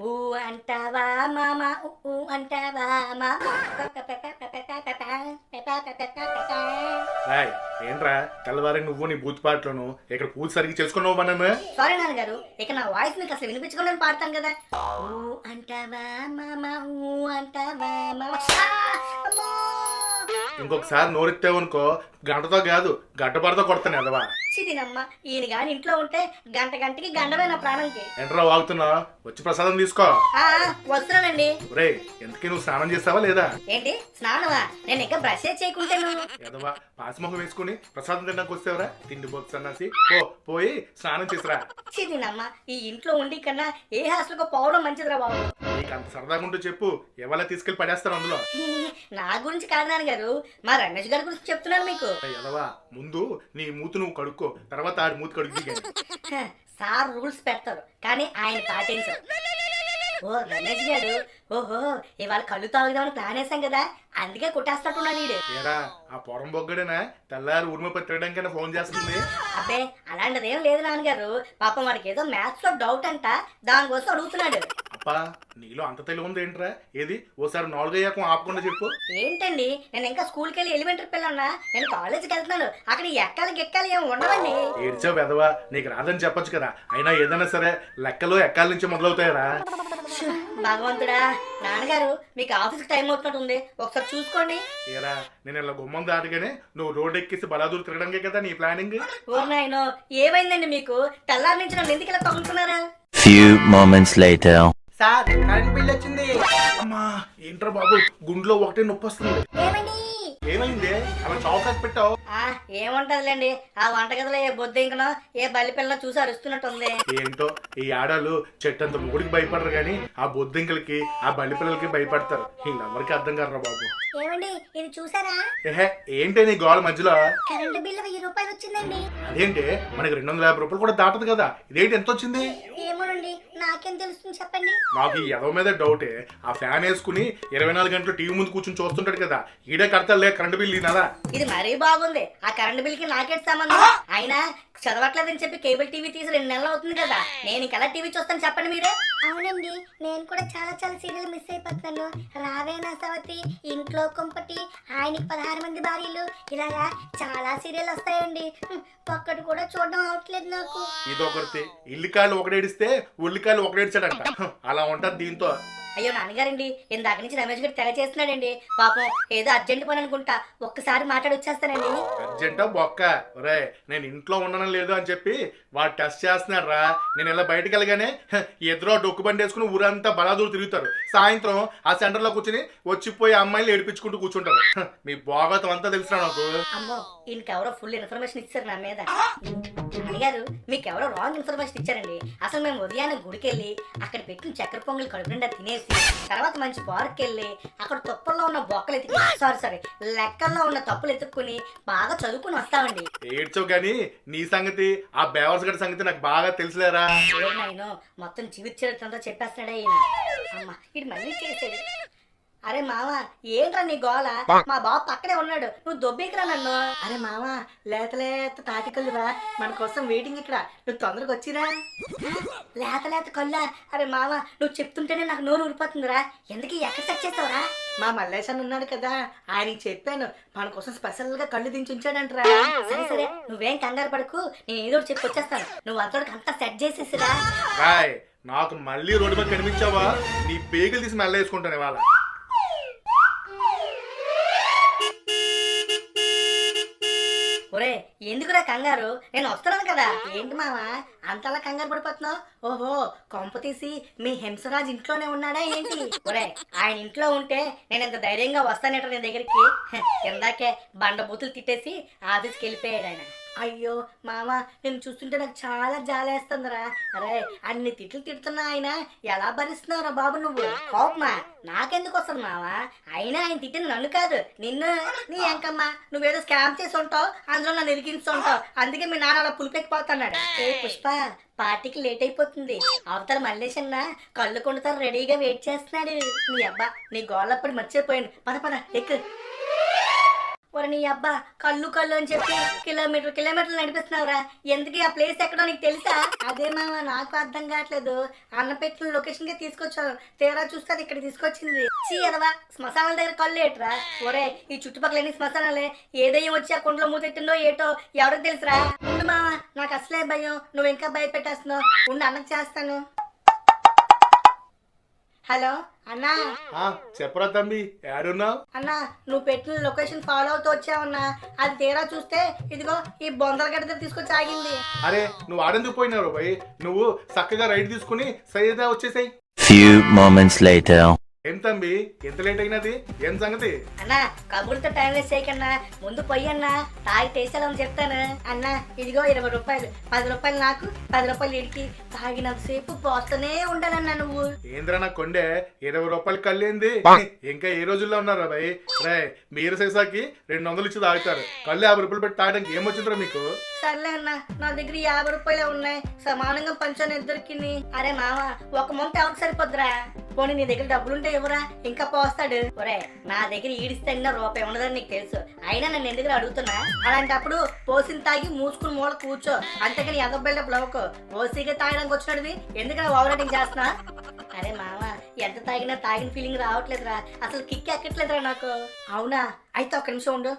ఊ అంటావా మామ ఊ ఊ అంటావా మామ రాయ్ ఏంట్రా? తెల్లవారి నువ్వు నీ బూత్ పాటలను ఇక్కడ పూజ సరిగ్గా చేసుకున్నావు మనం సారీ నాన్నగారు ఇక నా వాయిస్ మీకు అసలు వినిపించుకోలేని పాడతాను కదా. ఊ అంటావా మామ ఊ అంటావా మామ. ఇంకొకసారి నోరెత్తావనుకో గంటతో కాదు గంటపడతో కొడతాను ఎదవా చిదినమ్మ ఈయన గాని ఇంట్లో ఉంటే గంట గంటకి గండమే నా ప్రాణంకి ఏంట్రా వాగుతున్నా వచ్చి ప్రసాదం తీసుకో. ఆ, వస్తున్నానండి. రే ఎంతకీ నువ్వు స్నానం చేస్తావా లేదా? ఏంటి స్నానమా? నేను ఇంకా బ్రష్ చేయకుంటాను ఎదవా పాసిమొహం వేసుకుని ప్రసాదం తినడానికి వస్తావరా? తిండి బొక్స్ అన్నసి పో పోయి స్నానం చేసిరా. చిదినమ్మ ఈ ఇంట్లో ఉండి కన్నా ఏ హాస్టల్కో పోవడం మంచిదిరా బాబు. నీకు అంత సరదాగా ఉంటూ చెప్పు. ఎవరా తీసుకెళ్ళి పడేస్తారు అందులో? నా గురించి కాదు నాన్నగారు మా రమేష్ గారి గురించి చెప్తున్నాను మీకు. రే ఎదవా. ముందు నీ మూతు నువ్వు కడుక్కో. తర్వాత ఆడి మూతి కడుగు హ, సార్ రూల్స్ పెడతారు. కానీ ఆయన పాటించరు. ఓ రమేష్ గారు ఓహో ఇవాళ కళ్ళు తాగుదామని ప్లాన్ వేసాం కదా. అందుకే కుట్టేస్తున్నట్టున్నాడు వీడు ఏరా ఆ పొరం బొగ్గడేనా? తెల్లారి ఉరిమ తిరగడానికైనా ఫోన్ చేస్తుంది. అబ్బే అలాంటిదేం లేదు నాన్నగారు. పాపం వాడికి ఏదో మ్యాథ్స్లో డౌట్ అంట. దానికోసం అడుగుతున్నాడు. అప్పా నీలో అంత తెలివి ఉంది ఏంట్రా ఏది? ఓసారి నాలుగయ్యాకం ఆపకుండా చెప్పు. ఏంటండి? నేను ఇంకా స్కూల్కి వెళ్ళి ఎలిమెంటరీ పిల్లన్నా. నేను కాలేజీకి వెళ్తున్నాను అక్కడ ఎక్కాలి గెక్కాలి ఏమి ఉండవండి. ఏడ్చావు వెదవా? నీకు రాదని చెప్పొచ్చు కదా. అయినా ఏదైనా సరే లెక్కలు ఎక్కాల నుంచి మొదలవుతాయరా? భగవంతుడా. నాన్నగారు మీకు ఆఫీస్కి టైం అవుతున్నట్టుంది. ఒకసారి చూసుకోండి. ఏరా నేను ఇలా గుమ్మం దాటగానే నువ్వు రోడ్ ఎక్కేసి బలాదూరు తిరగడానికే కదా నీ ప్లానింగ్? ఓ నాయనో ఏమైందండి మీకు? తెల్లారి నుంచి నన్ను ఎందుకు ఇలా తగులుకున్నారా Few moments later. Sir current bill వచ్చింది. అమ్మా ఏంట్రా బాబు గుండెలో ఒకటే నొప్పి వస్తుంది ఏమండి? ఏమైంది? అలా చౌకాకి పెట్టావు ఏముంటదిలేండి? ఆ వంటగదిలో ఏ బొద్దు ఇంకనో ఏ బల్లి పిల్లలో చూసి అరుస్తున్నట్టుంది. ఏంటో ఈ ఆడాలు చెట్టంత మొగుడికి భయపడరు కానీ ఆ బొద్దింకలకి ఆ బల్లి పిల్లలకి భయపడతారు వీళ్ళెవరికి అర్థం కాదురా బాబు. ఏమండి ఇది చూసారా? ఏహే ఏంటి నీ గోల మధ్యలో? కరెంటు బిల్లు వెయ్యి రూపాయలు వచ్చిందండి. అదేంటి మనకి రెండు వందల యాభై రూపాయలు కూడా దాటదు కదా. ఇదేంటి ఎంత వచ్చింది? ఏమోనండి నాకేం తెలుస్తుంది చెప్పండి. నాకు ఈ ఎదవ మీద డౌటే. ఆ ఫ్యాన్ వేసుకుని ఇరవై నాలుగు గంటలు టీవీ ముందు కూర్చొని చూస్తుంటాడు కదా. ఈడే కడతాలే కరెంట్ బిల్ ఈనదా ఇది మరీ బాగుంది. ఆ కరెంటు బిల్కి నాకేం సంబంధం? అయినా చదవట్లేదని చెప్పి కేబుల్ టీవీ తీసి రెండు నెలలు అవుతుంది కదా. నేను ఇంకెలా టీవీ చూస్తాను చెప్పండి మీరే? అవునండి. నేను కూడా చాలా చాలా సీరియల్ మిస్ అయిపోతున్నాను. రావే నా సవతి ఇంట్లో కుంపటి ఆయనకి పదహారు మంది భార్యలు. ఇలాగా చాలా సీరియల్ వస్తాయండి. ఒక్కటి కూడా చూడడం అవట్లేదు నాకు. ఇదొకటి. ఇల్లికాయలు ఒకడేడిస్తే ఉల్లికాయలు ఒకడేడిచాడంట. అలా ఉంటది దీంతో. అయ్యో నాన్నగారండి ఇందాక నుంచి రమేష్ గారు తెగ చేస్తున్నాడండి. పాపం ఏదో అర్జెంట్ పని అనుకుంటా. ఒక్కసారి మాట్లాడి వచ్చేస్తానండి. అర్జెంటా బొక్క. ఒరే నేను ఇంట్లో ఉండడం లేదు అని చెప్పి వాడు టెస్ట్ చేస్తున్నాడు రా. నేను ఇలా బయటికి వెళ్ళగానే ఎదురో డొక్కు బండి వేసుకుని ఊరంతా బలాదూరు తిరుగుతారు. సాయంత్రం ఆ సెంటర్లో కూర్చుని వచ్చిపోయి అమ్మాయిలు ఏడిపించుకుంటూ కూర్చుంటారు. మీ భాగవతం అంతా తెలుసురా నాకు. అమ్మో ఈయనకెవరో ఫుల్ ఇన్ఫర్మేషన్ ఇచ్చారు నా మీద. నాన్నగారు మీకు ఎవరో రాంగ్ ఇన్ఫర్మేషన్ ఇచ్చారండి. అసలు మేము ఉదయాన్నే గుడికి వెళ్ళి అక్కడ పెట్టిన చక్కెర పొంగల్ కడుపు నిండా తినేసి తర్వాత మంచి పార్క్ వెళ్ళి అక్కడ తుప్పల్లో ఉన్న బొక్కలు ఎత్తుకు సారీ సారీ లెక్కల్లో ఉన్న తప్పులు ఎత్తుక్కుని బాగా చదువుకుని వస్తామండి. ఏడ్చావు కానీ నీ సంగతి ఆ బేవర్స్ గడి సంగతి నాకు బాగా తెలుసులేరా? నాయన మొత్తం జీవిత చరిత్రంతో చెప్పేస్తున్నాడే ఈయన. అమ్మ ఇది మళ్ళీ చేసేది. అరే మామ ఏంట్రా నీ గోల? మా బాబు పక్కనే ఉన్నాడు. నువ్వు దొబ్బేకిరా నన్ను. అరే మామ లేత లేత తాటికల్లు రా. మన కోసం వెయిటింగ్ ఇక్కడ. నువ్వు తొందరగా వచ్చిరా. లేత లేత కొల్లా అరే మామ నువ్వు చెప్తుంటేనే నాకు నోరు ఊరిపోతుందిరా. ఎందుకు ఎక్కడ సెట్ చేస్తావురా? మా మల్లేశన్ ఉన్నాడు కదా. ఆయనకి చెప్పాను. మన కోసం స్పెషల్గా కళ్ళు దించి ఉంచాడంటరా. సరే సరే. నువ్వేం కంగారు పడకు. నేను ఏదో ఒకటి చెప్పి వచ్చేస్తాను. నువ్వు అంతటికి అంతా సెట్ చేసేసిరా. నాకు మళ్ళీ రోడ్డు మీద కనిపించావా? నీ పేగులు తీసి మెల్ల వేసుకుంటాను ఇవాళ. ఎందుకురా కంగారు? నేను వస్తున్నాను కదా. ఏంటి మావా? అంతలా కంగారు పడిపోతున్నావు? ఓహో కొంప తీసి మీ హింసరాజ్ ఇంట్లోనే ఉన్నాడా ఏంటి? ఒరే ఆయన ఇంట్లో ఉంటే నేను ఇంత ధైర్యంగా వస్తానేట నీ దగ్గరికి. ఇందాకే బండ బూతులు తిట్టేసి ఆఫీస్కి వెళ్ళిపోయాడు ఆయన. అయ్యో మామ నేను చూస్తుంటే నాకు చాలా జాలేస్తుందిరా. అరే అన్ని తిట్లు తిడుతున్నా ఆయన. ఎలా భరిస్తున్నావురా బాబు నువ్వు? కోపమా? నాకెందుకు వస్తుంది మావా అయినా ఆయన తిట్టింది నన్ను కాదు నిన్ను నీ ఎంకమ్మ నువ్వేదో స్కామ్ చేసి ఉంటావు అందులో నన్ను ఇరికించుంటావు అందుకే మీ నాన్న అలా పులిపెక్కిపోతున్నాడు. ఏ పుష్ప పార్టీకి లేట్ అయిపోతుంది. అవతల మల్లేషన్న కళ్ళు కొండతారు రెడీగా వెయిట్ చేస్తున్నాడు. నీ అబ్బా నీ గోళ్ళప్పుడు మర్చిపోయాను. పద పద ఎక్కు. ఒరే నీ అబ్బా కళ్ళు కళ్ళు అని చెప్పి కిలోమీటర్ కిలోమీటర్లు నడిపిస్తున్నావురా. ఎందుకు ఆ ప్లేస్ ఎక్కడో నీకు తెలుసా? అదే మామ నాకు అర్థం కావట్లేదు. అన్న పెట్టిన లొకేషన్కి తీసుకొచ్చాను. తీరా చూస్తే అది ఇక్కడ తీసుకొచ్చింది. చీ ఎదవా శ్మశానాల దగ్గర కళ్ళు ఏట్రా? ఒరే ఈ చుట్టుపక్కల ఎన్ని శ్మశానాలే? ఏదయ్యం వచ్చి ఆ కుండలో మూతెట్టిందో ఏటో ఎవరికి తెలుసురా? ఉండు మామ నాకు అసలే భయం. నువ్వు ఇంకా భయపెట్టేస్తున్నావు. ఉండు అన్నకు చేస్తాను. హలో అన్నా. ఆ, చెప్పరా తమ్మి ఏడున్నావు అన్నా నువ్వు పెట్టిన లొకేషన్ ఫాలో అవుతూ వచ్చావన్నా. అది తీరా చూస్తే ఇదిగో ఈ బొందల గడ్డ తీసుకొచ్చి ఆగింది. అరే నువ్వు ఆడెందుకు పోయినావు భయ్ నువ్వు చక్కగా రైడ్ తీసుకుని సైదా వచ్చేసాయి. Few moments later. ఏం తమ్మి? ఎంత లేట్ అయినది? ఏం సంగతి? అన్నా కబుర్తో టైం వేస్ట్ చేయకన్నా ముందు పొయ్యి అన్నా తాగి టేసాలని చెప్తాను. అన్నా ఇదిగో ఇరవై రూపాయలు. పది రూపాయలు నాకు పది రూపాయలు ఇడికి తాగినంతసేపు పోస్తూనే ఉండాలన్నా నువ్వు. ఏంద్రా నా కొండే? ఇరవై రూపాయలు కళ్ళేంది? ఇంకా ఏ రోజుల్లో ఉన్నారా భయ్ రే మీరు సైసాకి రెండు వందలు ఇచ్చి తాగుతారు. కళ్ళు యాభై రూపాయలు పెట్టి తాగడానికి ఏమొచ్చిందిరా మీకు? సర్లే అన్న నా దగ్గర యాభై రూపాయలే ఉన్నాయి. సమానంగా పంచాను ఇద్దరికి అరే మామ ఒక ముంత ఎవరికి సరిపోద్దురా? పోనీ నీ దగ్గర డబ్బులుంటే ఇవ్వరా ఇంకా పోస్తాడు. ఒరే నా దగ్గర ఈడిస్తే రూపాయి ఉండదని నీకు తెలుసు. అయినా నన్ను ఎందుకు అడుగుతున్నా? అలాంటప్పుడు పోసిన తాగి మూసుకుని మూల కూర్చో. అంతేకాని ఎంత బిల్డప్ లవకు ఓసీగా తాగడానికి వచ్చినది ఎందుకంటే ఓవర్ రైటింగ్ చేస్తున్నా? అరే మామ ఎంత తాగినా తాగిన ఫీలింగ్ రావట్లేదురా. అసలు కిక్ ఎక్కట్లేదురా నాకు. అవునా? అయితే ఒక్క నిమిషం ఉండు.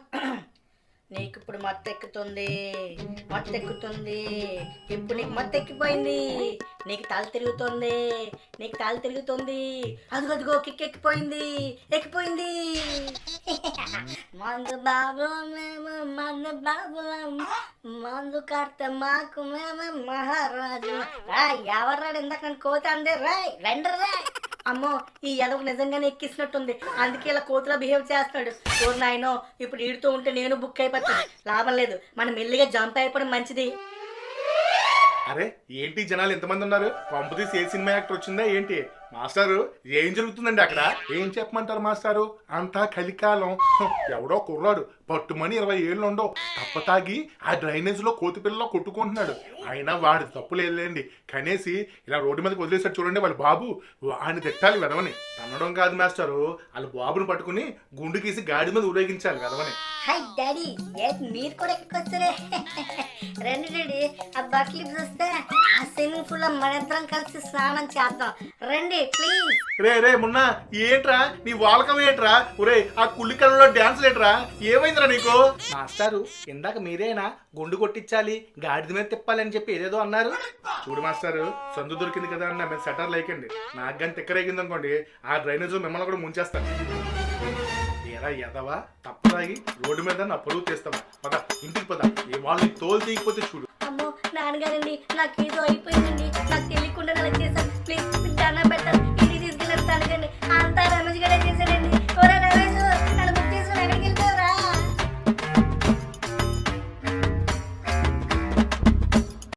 నీకు ఇప్పుడు మత్తు మత్తెక్కుతుంది. మత్తు ఇప్పుడు నీకు మత్తు ఎక్కిపోయింది నీకు తల తిరుగుతుంది నీకు తల తిరుగుతుంది. అదిగో అదిగో కిక్ ఎక్కిపోయింది. ఎక్కిపోయింది మందు బాబు మేము మందు బాబు మందు కడితే మాకు మేము మహారాజు. రా ఎవర్రాడు రాడు? ఎందుకంటే కోత అందే. రాయ్ రండి రాయ్ అమ్మో ఈ ఎదవ నిజంగానే ఎక్కిసినట్టుంది అందుకే ఇలా కోతిలా బిహేవ్ చేస్తున్నాడు ఓ నాయనో ఇప్పుడు ఈడుతూ ఉంటే నేను బుక్ అయిపోతాను లాభం లేదు. మనం మెల్లిగా జంప్ అయిపోవడం మంచిది. అరే ఏంటి జనాలు ఎంతమంది ఉన్నారు? పంపు ఏ సినిమా యాక్టర్ వచ్చిందా ఏంటి? మాస్టారు ఏం జరుగుతుందండి అక్కడ? ఏం చెప్పమంటారు మాస్టారు? అంతా కలికాలం. ఎవడో కుర్రాడు. పట్టుమని ఇరవై ఏళ్ళు ఉండవు తప్ప తాగి ఆ డ్రైనేజ్లో కోతి పిల్లలో కొట్టుకుంటున్నాడు. అయినా వాడు తప్పు లేదులేండి కనేసి ఇలా రోడ్డు మీదకి వదిలేసాడు చూడండి వాళ్ళ బాబు. ఆయన తిట్టాలి వెదవని. తన్నడం కాదు మాస్టారు. వాళ్ళ బాబుని పట్టుకుని గుండు గీసి గాడి మీద ఊరేగించాలి వెదవని. Hi daddy. మీరు కూడా ఎక్కడికి రండి డాడీ. ఆ బట్టలు చూస్తే ఆ స్విమ్మింగ్ పూల్లో మనంతరం కలిసి స్నానం చేద్దాం. రండి. ప్లీజ్ రే రే మున్నా ఏంట్రా? నీ వాలకం ఏంట్రా? ఒరే ఆ కుళ్ళి కళ్ళలో డాన్స్ లేట్రా ఏమైందిరా నీకు? మాస్టారు ఇందాక మీరేనా గుండు కొట్టించాలి గాడిద మీద తిప్పాలని చెప్పి ఏదేదో అన్నారు. చూడు మాస్టారు సందు దొరికింది కదా అన్న మీరు సెటర్ లేకండి నాకు కానీ తిక్కరేగింది అనుకోండి ఆ డ్రైనేజ్ మిమ్మల్ని కూడా ముంచేస్తాను ఏరా ఎదవా? తప్పదాగి రోడ్డు మీద నా పొరుగు తీస్తావా? పద ఇంటికి పద. ఈ వాళ్ళు తోలు తీయకపోతే చూడు. అమ్మో నాన్నగారండి నాకు ఏదో అయిపోయిందండి. నాకు తెలియకుండా అలా చేశాను ప్లీజ్